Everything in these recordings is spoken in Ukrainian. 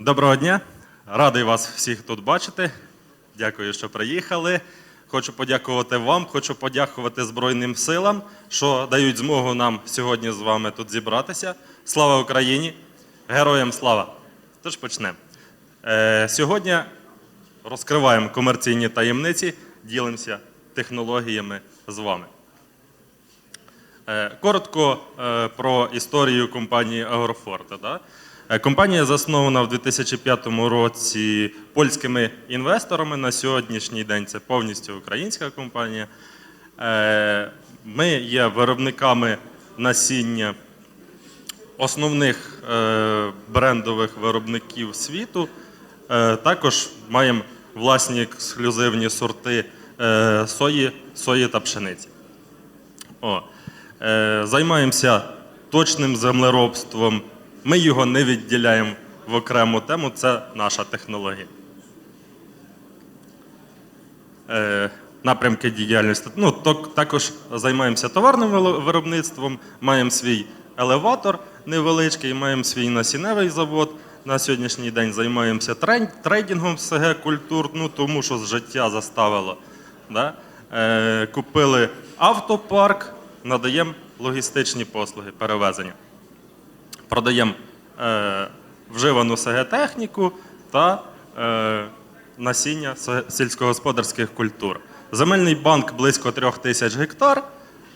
Доброго дня! Радий вас всіх тут бачити. Дякую, що приїхали. Хочу подякувати вам, хочу подякувати Збройним силам, що дають змогу нам сьогодні з вами тут зібратися. Слава Україні! Героям слава! Тож почнемо. Е, сьогодні розкриваємо комерційні таємниці, ділимося технологіями з вами. Е, Коротко е, про історію компанії Агрофорте. Да? Е, Компанія заснована в 2005 році польськими інвесторами. На сьогоднішній день це повністю українська компанія. Е, Ми є виробниками насіння основних е, брендових виробників світу. Також маємо власні ексклюзивні сорти сої, сої та пшениці. О, займаємося точним землеробством. Ми його не відділяємо в окрему тему, це наша технологія. Е, напрямки діяльності. Ну, також займаємося товарним виробництвом, маємо свій елеватор невеличкий, маємо свій насінневий завод. На сьогоднішній день займаємося трейдингом СГ культур, ну, тому що життя заставило. Да? Е, купили автопарк, надаємо логістичні послуги, перевезення. Продаємо е, вживану СГ-техніку та е, насіння сільськогосподарських культур. Земельний банк близько трьох тисяч гектар,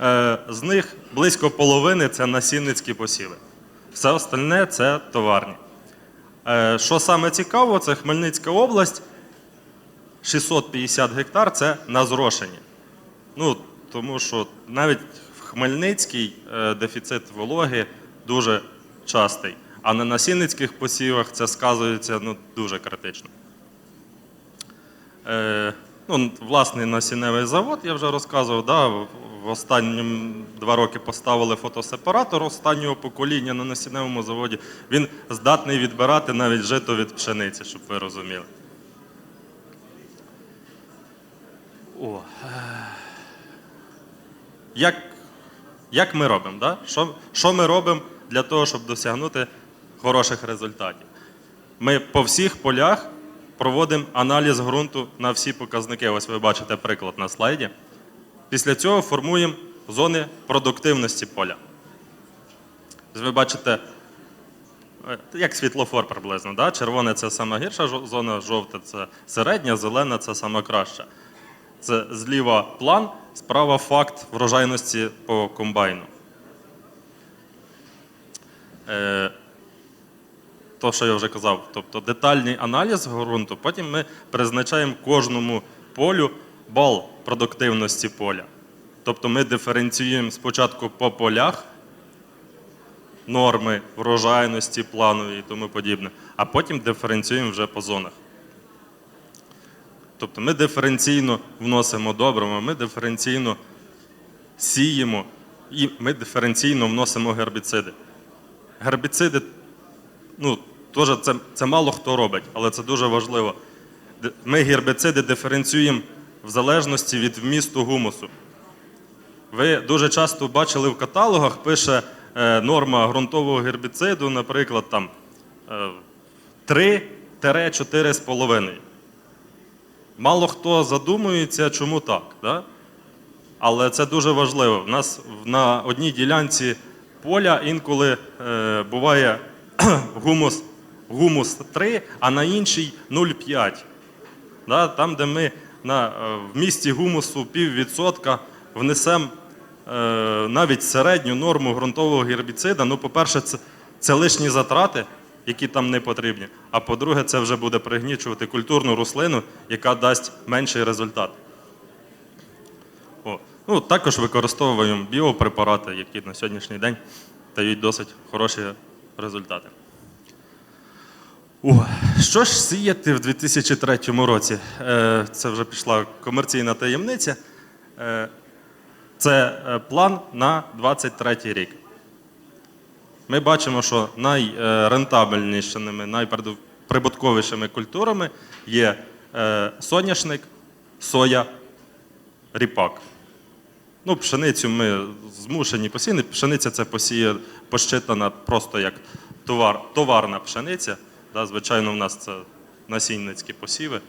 е, з них близько половини це насінницькі посіви. Все остальне це товарні. Е, що саме цікаво, це Хмельницька область, 650 гектар це на зрошені. Ну, тому що навіть в Хмельницькій е, дефіцит вологи дуже частий, а на насінницьких посівах це сказується ну, дуже критично. Е, ну, власний насінневий завод, я вже розказував, да, в останні два роки поставили фотосепаратор останнього покоління на насінневому заводі. Він здатний відбирати навіть жито від пшениці, щоб ви розуміли. О, як, як ми робимо? Да? Що, що ми робимо для того, щоб досягнути хороших результатів? Ми по всіх полях проводимо аналіз ґрунту на всі показники. Ось ви бачите приклад на слайді. Після цього формуємо зони продуктивності поля. Ви бачите, е, як світлофор приблизно. Да? Червоне це сама гірша зона, жовта це середня, зелена це сама краща. Це зліва план, справа факт врожайності по комбайну. Е, то, що я вже казав, тобто детальний аналіз ґрунту, потім ми призначаємо кожному полю бал продуктивності поля. Тобто ми диференціюємо спочатку по полях норми врожайності, планові і тому подібне, а потім диференціюємо вже по зонах. Тобто ми диференційно вносимо добриво, ми диференційно сіємо і ми диференційно вносимо гербіциди. Гербіциди, ну, теж це, це мало хто робить, але це дуже важливо. Ми гербіциди диференціюємо в залежності від вмісту гумусу. Ви дуже часто бачили в каталогах, пише е, норма ґрунтового гербіциду, наприклад, там е, 3-4,5. Мало хто задумується, чому так. Да? Але це дуже важливо. У нас на одній ділянці поля інколи е, буває гумус, гумус 3, а на іншій 0,5. Да? Там, де ми на е, вмісті гумусу піввідсотка внесемо е, навіть середню норму ґрунтового гербіцида, ну, по-перше, це, це лишні затрати, які там не потрібні. А по-друге, це вже буде пригнічувати культурну рослину, яка дасть менший результат. О. Ну, також використовуємо біопрепарати, які на сьогоднішній день дають досить хороші результати. О, що ж сіяти в 2003 році? Е, Це вже пішла комерційна таємниця. Е, Це е, план на 23 рік. Ми бачимо, що найрентабельнішими, найприбутковішими культурами є соняшник, соя, ріпак. Ну, пшеницю ми змушені посіяти. Пшениця це посіє, пощитана просто як товар, товарна пшениця. Да? Звичайно, в нас це насінницькі посіви.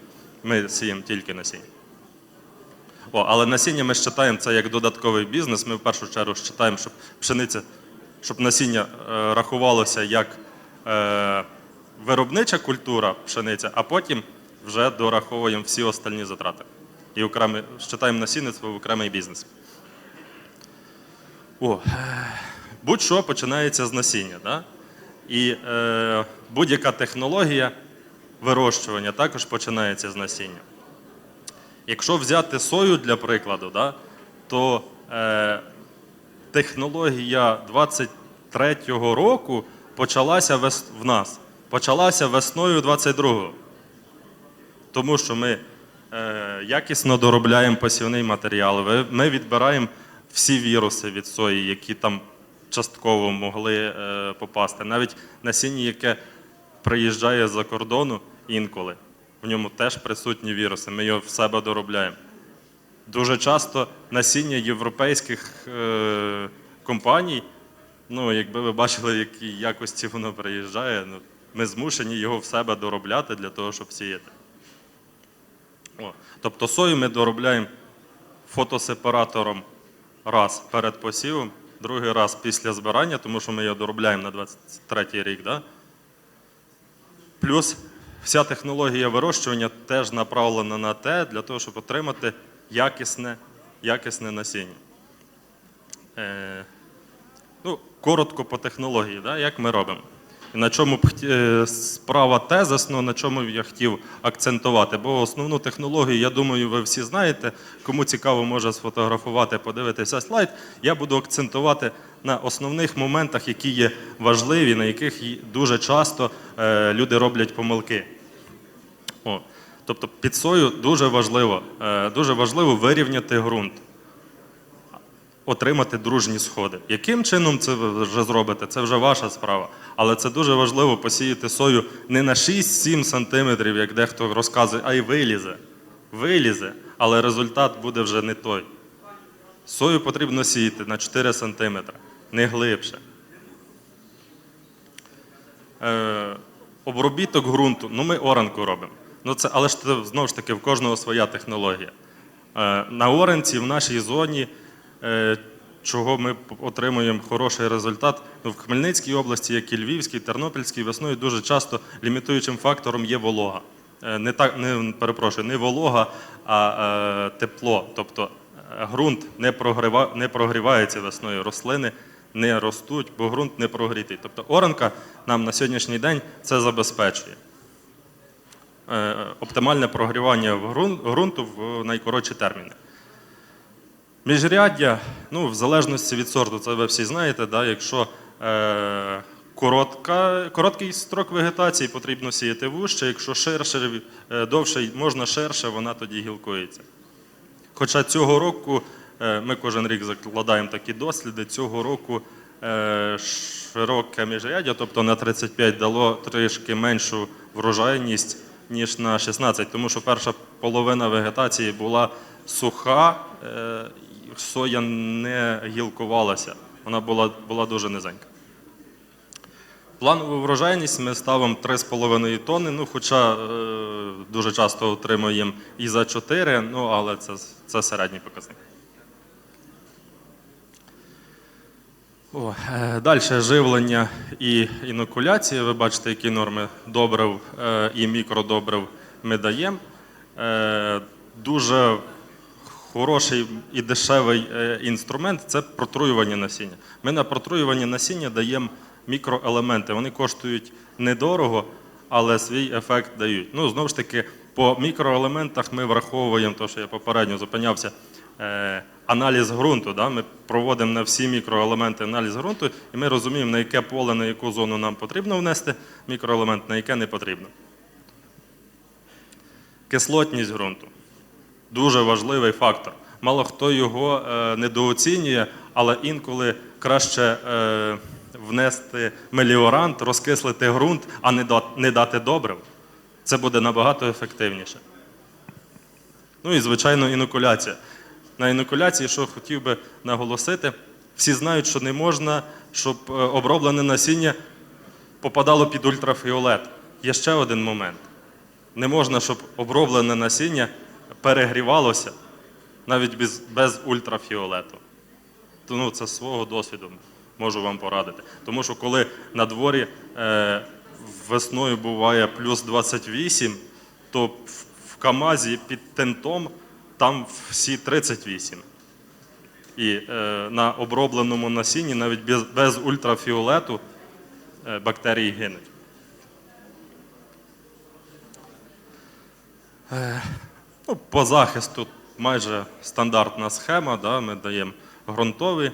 Ми сіємо тільки насіння. О, але насіння ми вважаємо це як додатковий бізнес. Ми в першу чергу вважаємо, щоб пшениця, щоб насіння е, рахувалося як е, виробнича культура пшениця, а потім вже дораховуємо всі остальні затрати. І окремий, вважаємо насінництво в окремий бізнес. О, будь-що починається з насіння. Да? І е, будь-яка технологія вирощування також починається з насіння. Якщо взяти сою для прикладу, да, то е, технологія 23-го року почалася вес, в нас. Почалася весною 22-го. Тому що ми е, якісно доробляємо посівний матеріал, ми відбираємо всі віруси від сої, які там частково могли е, попасти. Навіть насіння, яке приїжджає з-за кордону інколи, в ньому теж присутні віруси. Ми його в себе доробляємо. Дуже часто насіння європейських е, компаній, ну, якби ви бачили, в якій якості воно приїжджає, ну, ми змушені його в себе доробляти для того, щоб сіяти. О, тобто сою ми доробляємо фотосепаратором раз перед посівом, другий раз після збирання, тому що ми його доробляємо на 23 рік. Да? Плюс вся технологія вирощування теж направлена на те, для того, щоб отримати якісне, якісне насіння. Е, ну, коротко по технології, да, як ми робимо. На чому б е, справа тезисно, на чому я хотів акцентувати. Бо основну технологію, я думаю, ви всі знаєте. Кому цікаво, може сфотографувати, подивитися слайд. Я буду акцентувати на основних моментах, які є важливі, на яких дуже часто е, люди роблять помилки. О, тобто під сою дуже важливо, е, дуже важливо вирівняти ґрунт отримати дружні сходи. Яким чином це ви вже зробите? Це вже ваша справа. Але це дуже важливо посіяти сою не на 6-7 сантиметрів, як дехто розказує, а й вилізе. Вилізе, але результат буде вже не той. Сою потрібно сіяти на 4 сантиметри, не глибше. Е, обробіток ґрунту. Ну, ми оранку робимо. Ну, це, але ж це, знову ж таки в кожного своя технологія. Е, на оранці в нашій зоні, чого ми отримуємо хороший результат, ну, в Хмельницькій області, як і Львівській, Тернопільській, весною дуже часто лімітуючим фактором є волога. Е, не так, не, перепрошую, не волога, а е, тепло. Тобто е, ґрунт не, прогріва, не прогрівається весною, рослини не ростуть, бо ґрунт не прогрітий. Тобто оранка нам на сьогоднішній день це забезпечує. Е, Оптимальне прогрівання ґрунту в найкоротші терміни. Міжряддя, ну, в залежності від сорту, це ви всі знаєте, да, якщо е, коротка, короткий строк вегетації, потрібно сіяти вужче, якщо ширше, е, довше, можна ширше, вона тоді гілкується. Хоча цього року е, ми кожен рік закладаємо такі досліди, цього року е, широке міжряддя, тобто на 35 дало трішки меншу врожайність, ніж на 16, тому що перша половина вегетації була суха, е, соя не гілкувалася, вона була, була дуже низенька. Планову врожайність ми ставимо 3,5 тонни, ну, хоча е, дуже часто отримуємо і за 4, ну, але це, це середній показник. О, е, далі живлення і інокуляція. Ви бачите, які норми добрив е, і мікродобрив ми даємо. Е, дуже хороший і дешевий е, інструмент це протруювання насіння. Ми на протруювання насіння даємо мікроелементи. Вони коштують недорого, але свій ефект дають. Ну, знову ж таки, по мікроелементах ми враховуємо те, що я попередньо зупинявся. е, Аналіз ґрунту. Да? Ми проводимо на всі мікроелементи аналіз ґрунту, і ми розуміємо, на яке поле, на яку зону нам потрібно внести мікроелемент, на яке не потрібно. Кислотність ґрунту дуже важливий фактор. Мало хто його е, недооцінює, але інколи краще е, внести меліорант, розкислити ґрунт, а не, дати добрив. Це буде набагато ефективніше. Ну і, звичайно, інокуляція. На інокуляції, що хотів би наголосити, всі знають, що не можна, щоб е, оброблене насіння попадало під ультрафіолет. є ще один момент. Не можна, щоб оброблене насіння перегрівалося навіть без, без ультрафіолету. Ну, це свого досвіду можу вам порадити. Тому що коли на дворі е, весною буває плюс 28, то в Камазі під тентом там всі 38. І е, на обробленому насінні навіть без, без ультрафіолету е, бактерії гинуть. Е, ну, по захисту майже стандартна схема. Да? Ми даємо ґрунтові,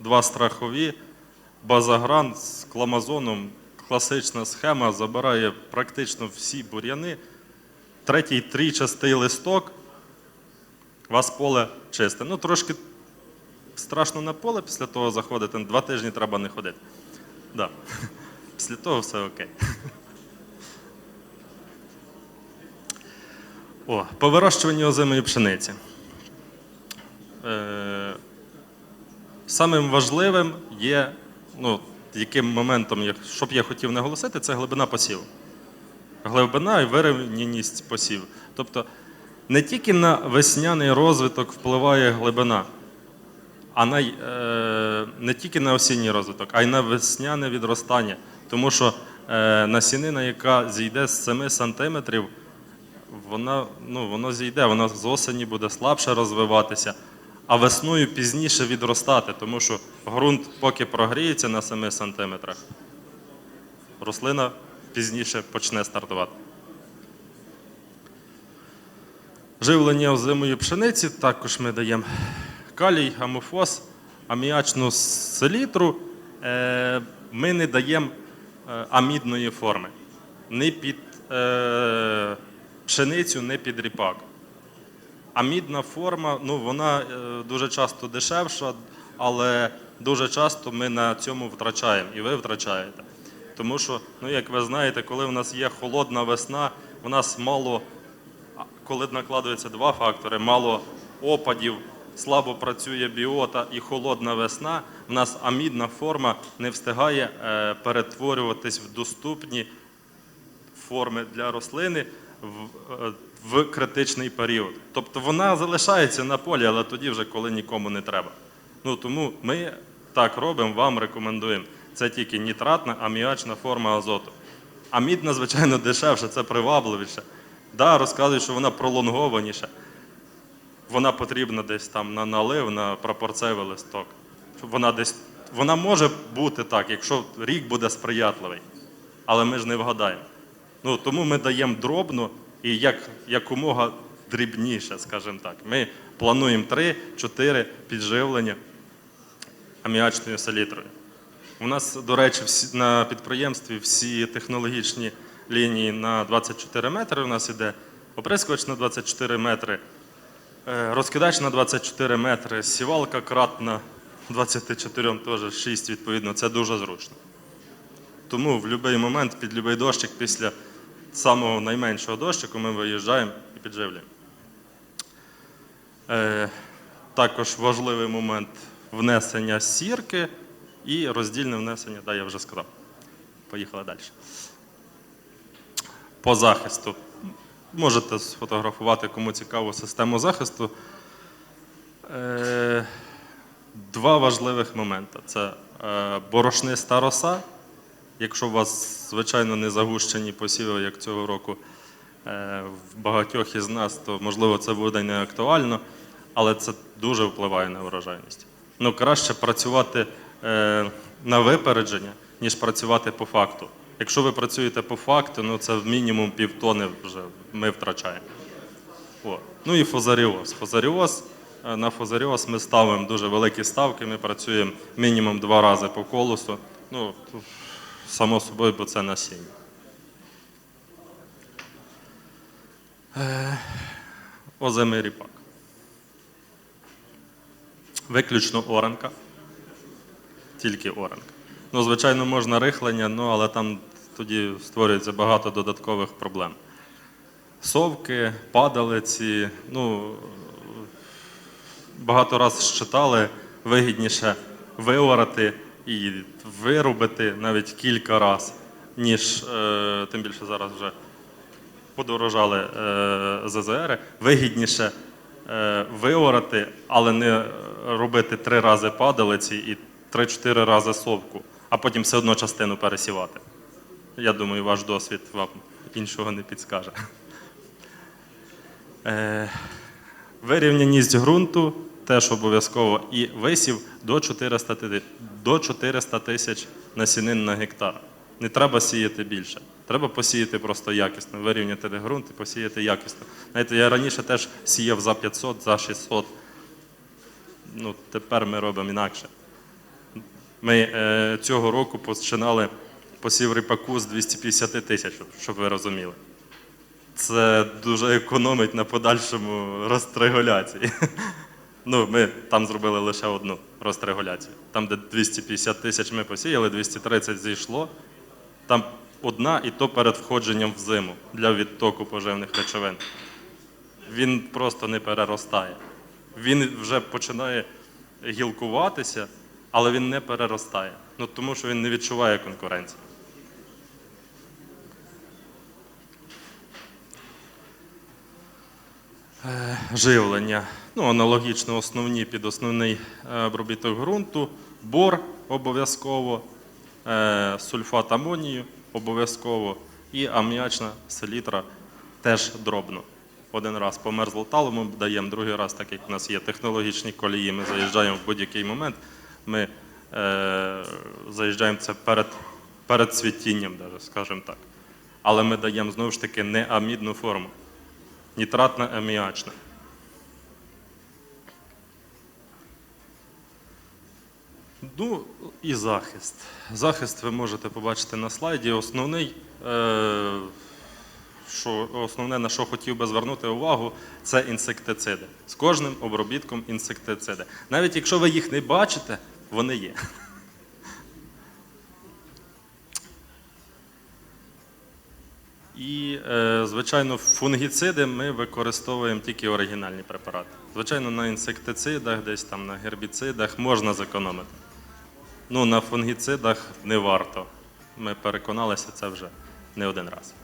два страхові, базагран з кламазоном. Класична схема забирає практично всі бур'яни. Третій трійчастий листок, у вас поле чисте. Ну, трошки страшно на поле після того заходити, два тижні треба не ходити. Да. Після того все окей. О, по вирощуванню озимої пшениці. Е, самим важливим є, ну, яким моментом, що б я хотів наголосити, це глибина посіву. Глибина і вирівняність посіву. Тобто не тільки на весняний розвиток впливає глибина, а на, е, не тільки на осінній розвиток, а й на весняне відростання. Тому що е, насінина, яка зійде з 7 сантиметрів, вона, ну, воно зійде, вона з осені буде слабше розвиватися, а весною пізніше відростати, тому що ґрунт поки прогріється на 7 сантиметрах, рослина пізніше почне стартувати. Живлення озимої пшениці також ми даємо калій, амофос, аміачну селітру. Е, Ми не даємо е, амідної форми. Ні під е, пшеницю, ні під ріпак. Амідна форма, ну вона е, дуже часто дешевша, але дуже часто ми на цьому втрачаємо, і ви втрачаєте. Тому що, ну як ви знаєте, коли в нас є холодна весна, у нас мало, коли накладуються два фактори, мало опадів, слабо працює біота і холодна весна, в нас амідна форма не встигає е, перетворюватись в доступні форми для рослини в, е, в критичний період. Тобто вона залишається на полі, але тоді вже коли нікому не треба. Ну тому ми так робимо, вам рекомендуємо. Це тільки нітратна, аміачна форма азоту. Амідна, звичайно, дешевше, це привабливіше. Да, розказують, що вона пролонгованіша. Вона потрібна десь там на налив, на прапорцевий листок. Вона десь вона може бути так, якщо рік буде сприятливий, але ми ж не вгадаємо. Ну, тому ми даємо дробно і як, якомога дрібніше, скажімо так. Ми плануємо 3-4 підживлення аміачною селітрою. У нас, до речі, всі, на підприємстві всі технологічні лінії на 24 метри. У нас іде оприскувач на 24 метри, е, розкидач на 24 метри, сівалка кратна 24 теж 6, відповідно. Це дуже зручно. Тому в будь-який момент, під будь-який дощик, після самого найменшого дощику ми виїжджаємо і підживлюємо. Е, також важливий момент внесення сірки і роздільне внесення, да, я вже сказав. Поїхали далі. По захисту. Можете сфотографувати, кому цікаво, систему захисту. Е, два важливих моменти: це е, борошниста роса. Якщо у вас, звичайно, не загущені посіви, як цього року е, в багатьох із нас, то можливо це буде не актуально, але це дуже впливає на врожайність. Ну, краще працювати е, на випередження, ніж працювати по факту. Якщо ви працюєте по факту, ну це мінімум півтони вже ми втрачаємо. О. Ну і фозаріоз. Фозаріоз. е, На фозаріоз ми ставимо дуже великі ставки, ми працюємо мінімум два рази по колосу. Ну, само собою, бо це насіння. Е, Озимий ріпак. Виключно оранка. Тільки оранка. Ну, звичайно, можна рихлення, ну, але там тоді створюється багато додаткових проблем. Совки, падалиці, ну, багато раз считали, вигідніше виорати і вирубити навіть кілька разів, ніж е, тим більше зараз вже подорожали е, ЗЗР, вигідніше е, виорати, але не робити три рази падалиці і три-чотири рази совку, а потім все одно частину пересівати. Я думаю, ваш досвід вам іншого не підскаже. Е, Вирівняність ґрунту теж обов'язково і висів до 400, до 400 тисяч насінин на гектар. Не треба сіяти більше. Треба посіяти просто якісно, вирівняти ґрунт і посіяти якісно. Знаєте, я раніше теж сіяв за 500, за 600. Ну, тепер ми робимо інакше. Ми е, цього року починали посів ріпаку з 250 тисяч, щоб ви розуміли. Це дуже економить на подальшому розтрегуляції. Ну, ми там зробили лише одну розтрегуляцію. Там, де 250 тисяч ми посіяли, 230 зійшло. Там одна і то перед входженням в зиму для відтоку поживних речовин. Він просто не переростає. Він вже починає гілкуватися, але він не переростає. Ну, тому що він не відчуває конкуренції. Живлення. Ну, аналогічно основні під основний е, обробіток ґрунту, бор обов'язково, е, сульфат амонію обов'язково і аміачна селітра теж дробно. Один раз по мерзлоталому даємо, другий раз, так як у нас є технологічні колії, ми заїжджаємо в будь-який момент. Ми е, заїжджаємо це перед, перед цвітінням, скажімо так. Але ми даємо знову ж таки не амідну форму нітратна аміачна. Ну і захист. Захист ви можете побачити на слайді. Основний, е, що, основне, на що хотів би звернути увагу, це інсектициди. З кожним обробітком інсектициди. Навіть якщо ви їх не бачите, вони є. І, е, звичайно, фунгіциди ми використовуємо тільки оригінальні препарати. Звичайно, на інсектицидах, десь там на гербіцидах можна зекономити. Ну, на фунгіцидах не варто. Ми переконалися це вже не один раз.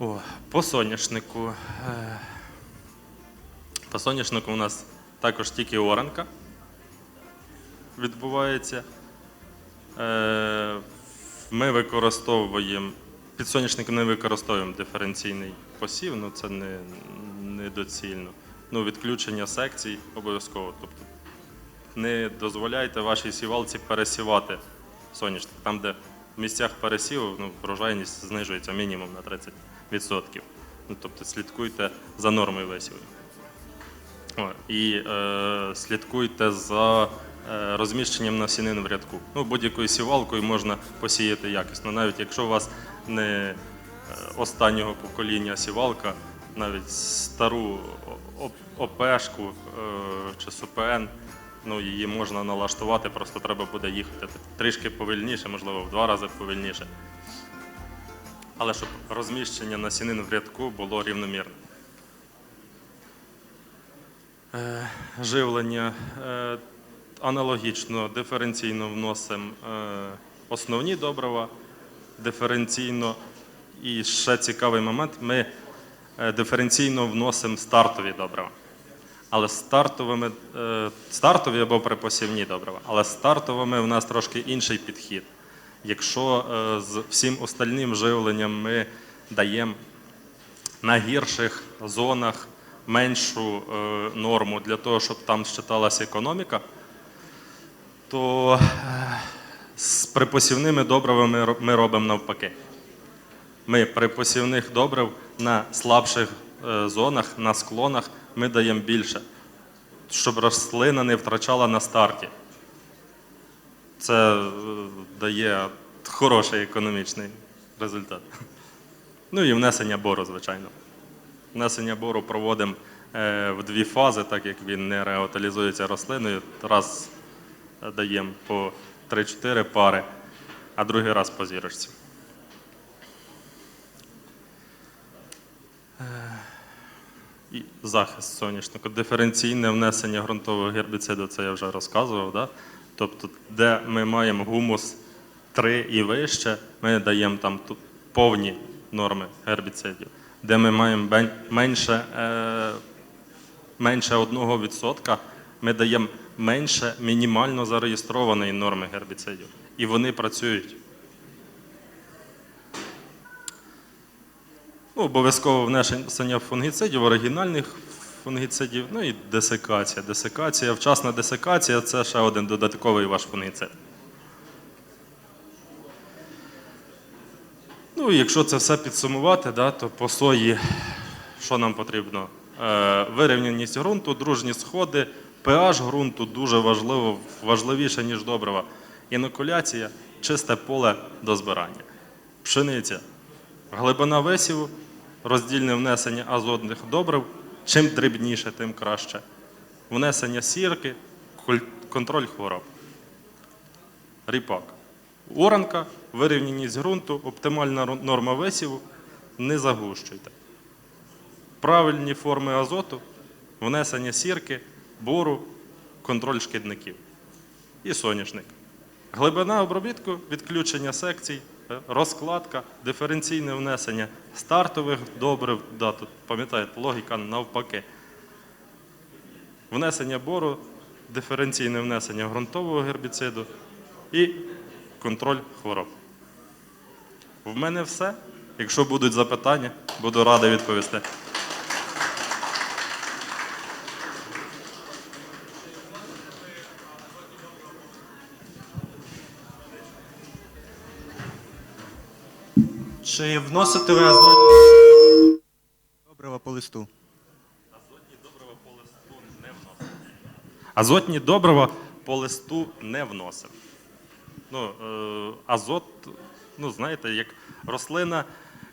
О, по соняшнику. Е, По соняшнику у нас також тільки оранка відбувається. Е, Ми використовуємо під соняшником не використовуємо диференційний посів, ну це не, недоцільно. Ну, відключення секцій обов'язково. Тобто не дозволяйте вашій сівалці пересівати соняшник. Там, де в місцях пересіву ну, врожайність знижується мінімум на 30%. Ну, тобто слідкуйте за нормою висіву. І е, слідкуйте за розміщенням насінин в рядку. Ну, будь-якою сівалкою можна посіяти якісно. Навіть якщо у вас не е, останнього покоління сівалка, навіть стару ОПшку е, чи СУПН, ну, її можна налаштувати, просто треба буде їхати трішки повільніше, можливо, в два рази повільніше. Але щоб розміщення насінин в рядку було рівномірне. Е, Живлення е, аналогічно, диференційно вносимо е, основні добрива, диференційно. І ще цікавий момент, ми е, диференційно вносимо стартові добрива. Але стартовими, е, стартові або припосівні добрива. Але стартовими в нас трошки інший підхід. Якщо з всім остальним живленням ми даємо на гірших зонах меншу норму для того, щоб там считалася економіка, то е, з припосівними добривами ми робимо навпаки. Ми припосівних добрив на слабших е, зонах, на склонах ми даємо більше, щоб рослина не втрачала на старті. Це е, дає хороший економічний результат. Ну і внесення бору, звичайно. Внесення бору проводимо в дві фази, так як він не реутилізується рослиною. Раз даємо по 3-4 пари, а другий раз по зірочці. І захист соняшника. Диференційне внесення ґрунтового гербіциду, це я вже розказував. Да? Тобто, де ми маємо гумус 3 і вище, ми даємо там повні норми гербіцидів. Де ми маємо менше, е, менше 1%, ми даємо менше мінімально зареєстрованої норми гербіцидів. І вони працюють. Ну, обов'язково внесення фунгіцидів, оригінальних фунгіцидів, ну і десикація. Десикація, вчасна десикація це ще один додатковий ваш фунгіцид. Ну, якщо це все підсумувати, да, то по сої, що нам потрібно? Е, вирівняність ґрунту, дружні сходи, pH ґрунту дуже важливо, важливіше, ніж добрива. Інокуляція, чисте поле до збирання. Пшениця, глибина висіву, роздільне внесення азотних добрив. Чим дрібніше, тим краще. Внесення сірки, контроль хвороб. Ріпак. Оранка, вирівняність ґрунту, оптимальна норма висіву. Не загущуйте. Правильні форми азоту, внесення сірки, бору, контроль шкідників. І соняшник. Глибина обробітку, відключення секцій, е, розкладка, диференційне внесення стартових добрив. Да, тут пам'ятаєте, логіка навпаки. Внесення бору, диференційне внесення ґрунтового гербіциду і контроль хвороб. В мене все. Якщо будуть запитання, буду радий відповісти. Чи вносите ви азотні добрива по листу? Азотні добрива по листу не вносимо. Ну, е, азот, ну, знаєте, як рослина,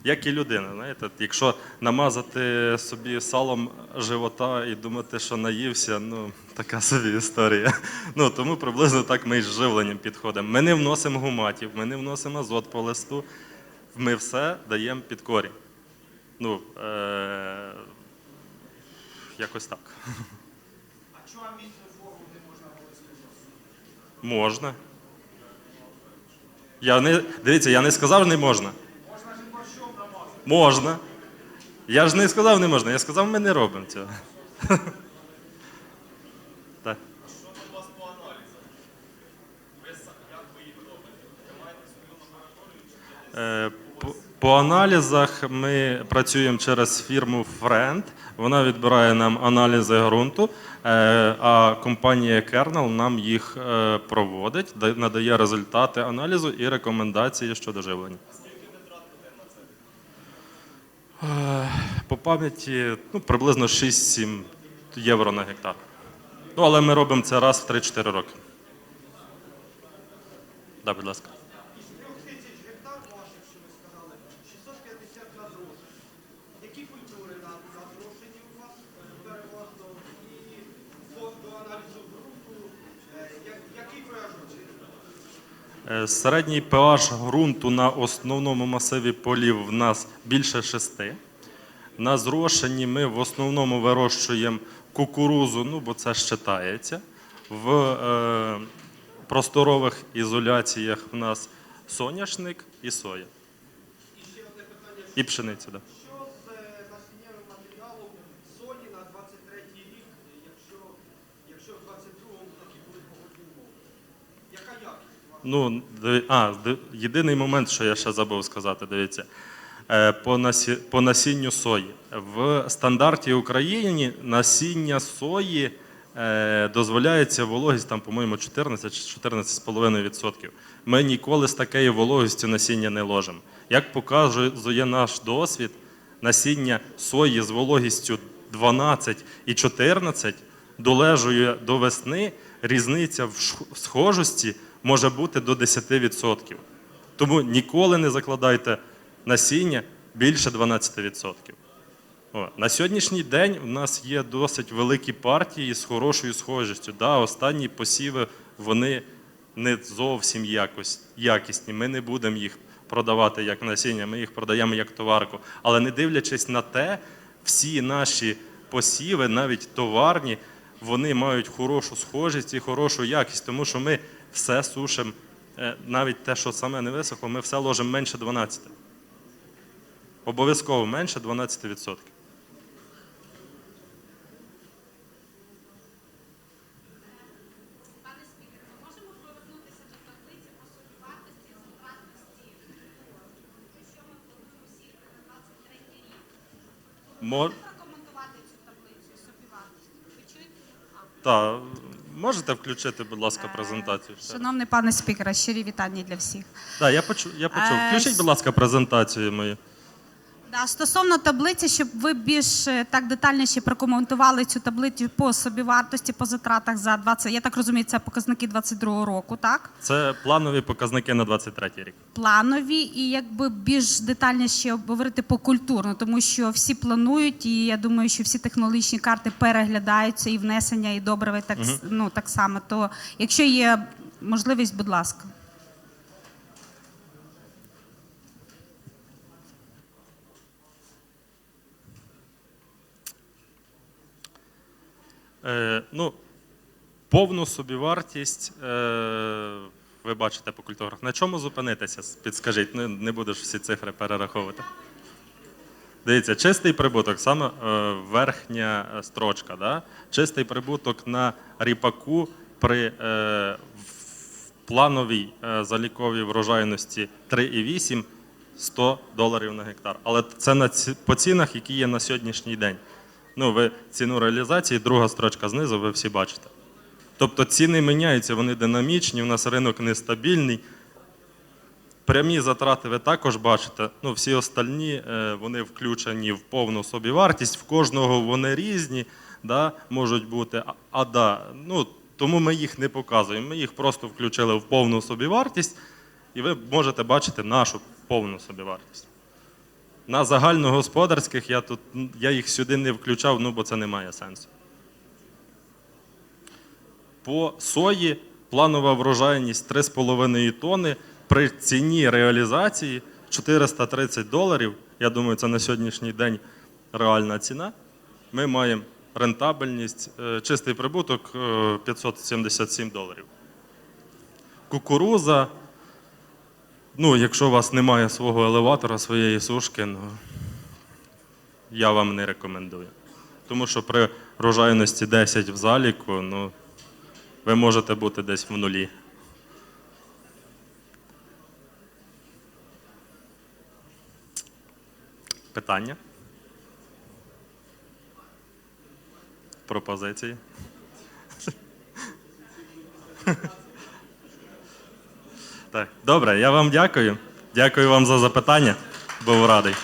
як і людина. Знаєте, якщо намазати собі салом живота і думати, що наївся, ну, така собі історія. Ну, тому приблизно так ми і з живленням підходимо. Ми не вносимо гуматів, ми не вносимо азот по листу, ми все даємо під корінь. Ну, е, якось так. А чого мінреформу не Можна. Я не, дивіться, я не сказав не можна. Можна. Я ж не сказав не можна, я сказав, ми не робимо цього. По- По аналізах ми працюємо через фірму Friend. Вона відбирає нам аналізи ґрунту, е, а компанія Kernel нам їх е, проводить, надає результати аналізу і рекомендації щодо живлення. Е, По пам'яті ну, приблизно 6-7 євро на гектар. Ну, але ми робимо це раз в 3-4 роки. Да, будь ласка. Із трьох тисяч гектар ваших, що ви сказали, 650 на зрошення. Які культури на, на зрошенні у вас е, переважно? І по, до аналізу ґрунту, е, як, який пH? Е, Середній pH ґрунту на основному масиві полів в нас більше 6. На зрошенні ми в основному вирощуємо кукурузу, ну бо це щитається. В е, просторових ізоляціях в нас соняшник і соя. І пшениця. Да. Ну, а, єдиний момент, що я ще забув сказати, дивіться. Е, По, насі, по насінню сої. В стандарті України насіння сої е, дозволяється вологість, там, по-моєму, 14 чи 14,5%. Ми ніколи з такою вологістю насіння не ложимо. Як показує наш досвід, насіння сої з вологістю 12 і 14 долежує до весни, різниця в схожості може бути до 10%. Тому ніколи не закладайте насіння більше 12%. О, на сьогоднішній день у нас є досить великі партії з хорошою схожістю. Да, останні посіви вони не зовсім якось, якісні. Ми не будемо їх продавати як насіння, ми їх продаємо як товарку. Але не дивлячись на те, всі наші посіви, навіть товарні, вони мають хорошу схожість і хорошу якість, тому що ми все сушимо, е, навіть те, що саме не висохло, ми все ложимо менше 12. Обов'язково менше 12%. Пане спікер, ми можемо повернутися до таблиці по собівартості що ми плануємо сіяти на 23 рік. Мо- Прокоментувати цю таблицю собівартості. Ви чуєте? А. Можете включити, будь ласка, презентацію? Шановний пане спікере, щирі вітання для всіх. Так, я почув. Я почув. Е, Включіть, будь ласка, презентацію мою. Да, стосовно таблиці, щоб ви більш е, так детальніше прокоментували цю таблицю по собівартості, по затратах за 20, я так розумію, це показники 22 року, так? Це планові показники на 23 рік. планові і якби більш детальніше обговорити по культурно, тому що всі планують, і я думаю, що всі технологічні карти переглядаються і внесення, і добрива, так, с- ну, так само. То якщо є можливість, будь ласка. Е, ну, повну собівартість, е, ви бачите по культурах. На чому зупинитися? Підскажіть, не, не будеш всі цифри перераховувати. Дивіться, чистий прибуток, саме е, верхня е, строчка. Да? Чистий прибуток на ріпаку при е, плановій е, заліковій врожайності 3,8 100 доларів на гектар. Але це на ці, по цінах, які є на сьогоднішній день. Ну, ви ціну реалізації, друга строчка знизу, ви всі бачите. Тобто ціни міняються, вони динамічні, у нас ринок нестабільний. Прямі затрати ви також бачите. Ну, всі остальні е, вони включені в повну собівартість, в кожного вони різні, да, можуть бути. А, ну, тому ми їх не показуємо. Ми їх просто включили в повну собівартість, і ви можете бачити нашу повну собівартість. На загальногосподарських я тут я їх сюди не включав, ну бо це не має сенсу. По сої планова врожайність 3,5 тонни при ціні реалізації 430 доларів. Я думаю, це на сьогоднішній день реальна ціна. Ми маємо рентабельність, е, чистий прибуток е, 577 доларів. Кукуруза. Ну, якщо у вас немає свого елеватора, своєї сушки, ну, я вам не рекомендую. Тому що при врожайності 10 в заліку, ну, ви можете бути десь в нулі. Питання? Пропозиції? Так, добре, я вам дякую. Дякую вам за запитання. Був радий.